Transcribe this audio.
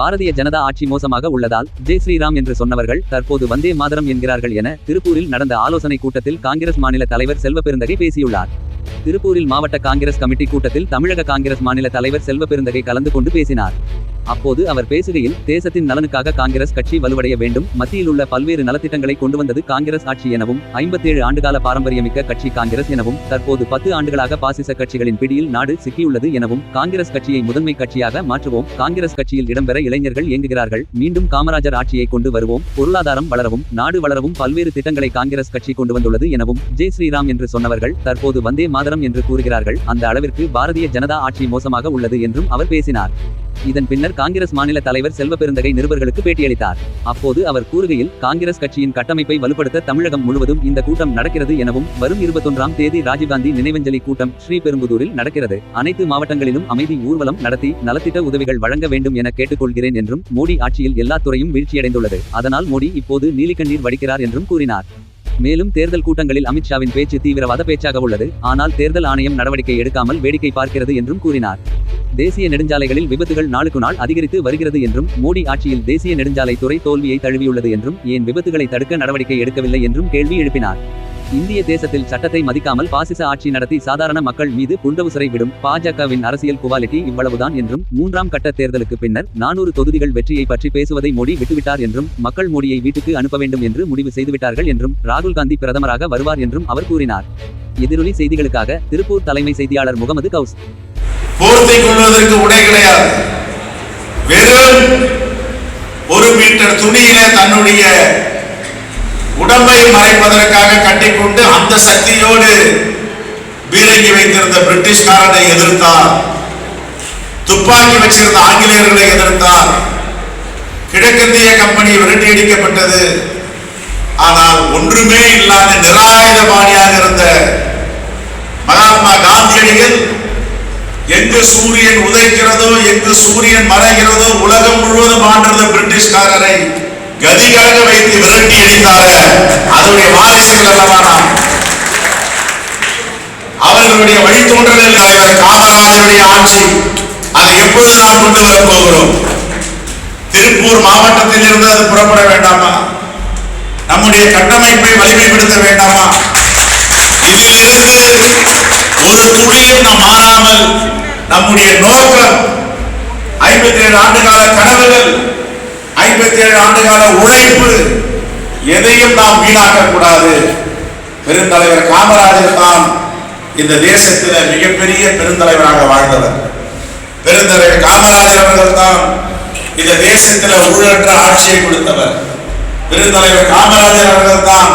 பாரதிய ஜனதா ஆட்சி மோசமாக உள்ளதால் ஜெய் ஸ்ரீராம் என்று சொன்னவர்கள் தற்போது வந்தே மாதரம் என்கிறார்கள் என திருப்பூரில் நடந்த ஆலோசனை கூட்டத்தில் காங்கிரஸ் மாநில தலைவர் செல்வ பெருந்தகை பேசியுள்ளார். திருப்பூரில் மாவட்ட காங்கிரஸ் கமிட்டி கூட்டத்தில் தமிழக காங்கிரஸ் மாநில தலைவர் செல்வ பெருந்தகை கலந்து கொண்டு பேசினார். அப்போது அவர் பேசுகையில் தேசத்தின் நலனுக்காக காங்கிரஸ் கட்சி வலுவடைய வேண்டும் மத்தியில் உள்ள பல்வேறு நலத்திட்டங்களை கொண்டு வந்தது காங்கிரஸ் ஆட்சி எனவும் ஐம்பத்தேழு ஆண்டுகால பாரம்பரியமிக்க கட்சி காங்கிரஸ் எனவும் தற்போது பத்து ஆண்டுகளாக பாசிச கட்சிகளின் பிடியில் நாடு சிக்கியுள்ளது எனவும் காங்கிரஸ் கட்சியை முதன்மை கட்சியாக மாற்றுவோம் காங்கிரஸ் கட்சியில் இடம்பெற இளைஞர்கள் இயங்குகிறார்கள் மீண்டும் காமராஜர் ஆட்சியை கொண்டு வருவோம் பொருளாதாரம் வளரவும் நாடு வளரவும் பல்வேறு திட்டங்களை காங்கிரஸ் கட்சி கொண்டு வந்துள்ளது எனவும் ஜெய் ஸ்ரீராம் என்று சொன்னவர்கள் தற்போது வந்தே மாதரம் என்று கூறுகிறார்கள் அந்த அளவிற்கு பாரதிய ஜனதா ஆட்சி மோசமாக உள்ளது என்றும் அவர் பேசினார். இதன் பின்னர் காங்கிரஸ் மாநில தலைவர் செல்வ பெருந்தகை நிருபர்களுக்கு பேட்டியளித்தார். அப்போது அவர் கூறுகையில் காங்கிரஸ் கட்சியின் கட்டமைப்பை வலுப்படுத்த தமிழகம் முழுவதும் இந்த கூட்டம் நடக்கிறது எனவும் வரும் இருபத்தொன்றாம் தேதி ராஜீவ்காந்தி நினைவஞ்சலி கூட்டம் ஸ்ரீபெரும்புதூரில் நடக்கிறது. அனைத்து மாவட்டங்களிலும் அமைதி ஊர்வலம் நடத்தி நலத்திட்ட உதவிகள் வழங்க வேண்டும் என கேட்டுக்கொள்கிறேன் என்றும் மோடி ஆட்சியில் எல்லா துறையும் வீழ்ச்சியடைந்துள்ளது. அதனால் மோடி இப்போது நீலிக்கண்ணீர் வடிக்கிறார் என்றும் கூறினார். மேலும் தேர்தல் கூட்டங்களில் அமித்ஷாவின் பேச்சு தீவிரவாத பேச்சாக உள்ளது. ஆனால் தேர்தல் ஆணையம் நடவடிக்கை எடுக்காமல் வேடிக்கை பார்க்கிறது என்றும் கூறினார். தேசிய நெடுஞ்சாலைகளில் விபத்துகள் நாளுக்கு நாள் அதிகரித்து வருகிறது என்றும் மோடி ஆட்சியில் தேசிய நெடுஞ்சாலை துறை தோல்வியை தழுவியுள்ளது என்றும் ஏன் விபத்துகளை தடுக்க நடவடிக்கை எடுக்கவில்லை என்றும் கேள்வி எழுப்பினார். இந்திய தேசத்தில் சட்டத்தை மதிக்காமல் பாசிச ஆட்சி நடத்தி சாதாரண மக்கள் மீது புண்டவுசரை விடும் பாஜகவின் அரசியல் குவாலிட்டி இவ்வளவுதான் என்றும் மூன்றாம் கட்ட தேர்தலுக்கு பின்னர் நானூறு தொகுதிகள் வெற்றியை பற்றி பேசுவதை மோடி விட்டுவிட்டார் என்றும் மக்கள் மோடியை வீட்டுக்கு அனுப்ப வேண்டும் என்று முடிவு செய்துவிட்டார்கள் என்றும் ராகுல் காந்தி பிரதமராக வருவார் என்றும் அவர் கூறினார். எதிரொலி செய்திகளுக்காக திருப்பூர் தலைமை செய்தியாளர் முகமது கவுஸ். போர்த்தி கொள்வதற்கு உடை கிடையாது. வெறும் ஒரு மீட்டர் துணியிலே தன்னுடைய உடம்பை மறைப்பதற்காக கட்டிக்கொண்டு அந்த சக்தியோடு பீரங்கி வைத்திருந்த பிரிட்டிஷ்காரனை எதிர்த்தார். துப்பாக்கி வச்சிருந்த ஆங்கிலேயர்களை எதிர்த்தார். கிழக்கிந்திய கம்பெனி விரட்டியடிக்கப்பட்டது ஆனால் ஒன்றுமே இல்லாத நிராயுதபாணியாக இருந்த மகாத்மா காந்தியடிகள் எங்கு சூரியன் உதைக்கிறதோ எங்கு சூரியன் மறைகிறதோ உலகம் முழுவதும் ஆண்டிருந்த பிரிட்டிஷ்காரரை கதிகலக வைத்து விரட்டி அடித்தார அதனுடைய வாரிசுகள் அல்லவா நாம் அவர்களுடைய வழித்தோன்றலில் தலைவர் காமராஜருடைய ஆட்சி. அதை எப்பொழுது நாம் கொண்டு வரப் போகிறோம்? திருப்பூர் மாவட்டத்தில் இருந்து அது புறப்பட வேண்டாமா? நம்முடைய கட்டமைப்பை வலிமைப்படுத்த வேண்டாமா? இதிலிருந்து ஒரு துளியும் நாம் மாறாமல் நம்முடைய நோக்கம் ஐம்பத்தி ஏழு ஆண்டுகால கனவுகள் ஐம்பத்தி ஏழு ஆண்டுகால உழைப்பு எதையும் நாம் வீணாக்க கூடாது பெருந்தலைவர் காமராஜர் தான் இந்த தேசத்தில் மிகப்பெரிய பெருந்தலைவராக வாழ்ந்தவர். பெருந்தலைவர் காமராஜர் அவர்கள் தான் இந்த தேசத்தில் ஊழற்ற ஆட்சியை கொடுத்தவர். பெருந்தலைவர் காமராஜர் அவர்கள் தான்